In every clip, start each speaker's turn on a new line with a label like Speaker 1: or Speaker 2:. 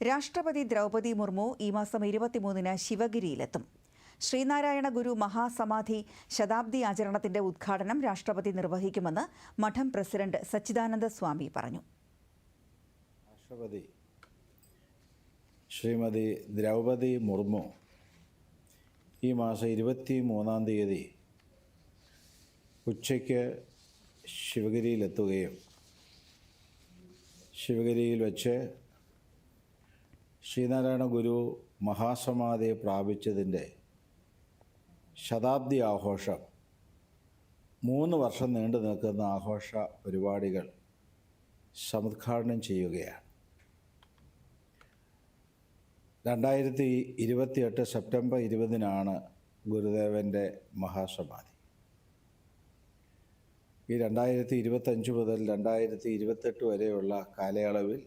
Speaker 1: രാഷ്ട്രപതി ദ്രൗപദി മുർമു ഈ മാസം ഇരുപത്തിമൂന്നിന് ശിവഗിരിയിലെത്തും. ശ്രീനാരായണ ഗുരു മഹാസമാധി ശതാബ്ദി ആചരണത്തിന്റെ ഉദ്ഘാടനം രാഷ്ട്രപതി നിർവഹിക്കുമെന്ന് മഠം പ്രസിഡന്റ് സച്ചിദാനന്ദ സ്വാമി പറഞ്ഞു.
Speaker 2: രാഷ്ട്രപതി ശ്രീമതി ദ്രൗപദി മുർമു ഈ മാസം ഇരുപത്തി മൂന്നാം തീയതി ഉച്ചയ്ക്ക് ശിവഗിരിയിലെത്തുകയും ശിവഗിരിയിൽ വച്ച് ശ്രീനാരായണ ഗുരു മഹാസമാധി പ്രാപിച്ചതിന്റെ ശതാബ്ദി ആഘോഷം മൂന്ന് വർഷം നീണ്ടു നിൽക്കുന്ന ആഘോഷ പരിപാടികൾ സമുദ്ഘാടനം ചെയ്യുകയാണ്. രണ്ടായിരത്തി ഇരുപത്തിയെട്ട് സെപ്റ്റംബർ ഇരുപതിനാണ് ഗുരുദേവന്റെ മഹാസമാധി. ഈ രണ്ടായിരത്തി ഇരുപത്തഞ്ച് മുതൽ രണ്ടായിരത്തി ഇരുപത്തെട്ട് വരെയുള്ള കാലയളവിൽ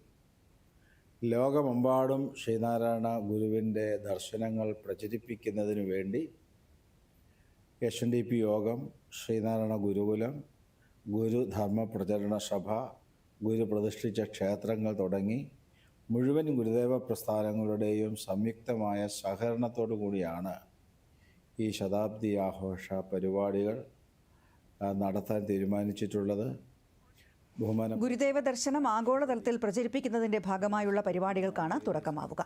Speaker 2: ലോകമെമ്പാടും ശ്രീനാരായണ ഗുരുവിന്റെ ദർശനങ്ങൾ പ്രചരിപ്പിക്കുന്നതിനു വേണ്ടി എസ് എൻ ഡി പി യോഗം ശ്രീനാരായണ ഗുരുകുലം ഗുരുധർമ്മ പ്രചരണ സഭ ഗുരു പ്രതിഷ്ഠിച്ച ക്ഷേത്രങ്ങൾ തുടങ്ങി മുഴുവൻ ഗുരുദേവ പ്രസ്ഥാനങ്ങളുടെയും സംയുക്തമായ സഹകരണത്തോടു കൂടിയാണ് ഈ ശതാബ്ദി ആഘോഷ പരിപാടികൾ നടത്താൻ തീരുമാനിച്ചിട്ടുള്ളത്. ബഹുമാനം.
Speaker 1: ഗുരുദേവ ദർശനം ആഗോളതലത്തിൽ പ്രചരിപ്പിക്കുന്നതിന്റെ ഭാഗമായുള്ള പരിപാടികൾക്കാണ് തുടക്കമാവുക.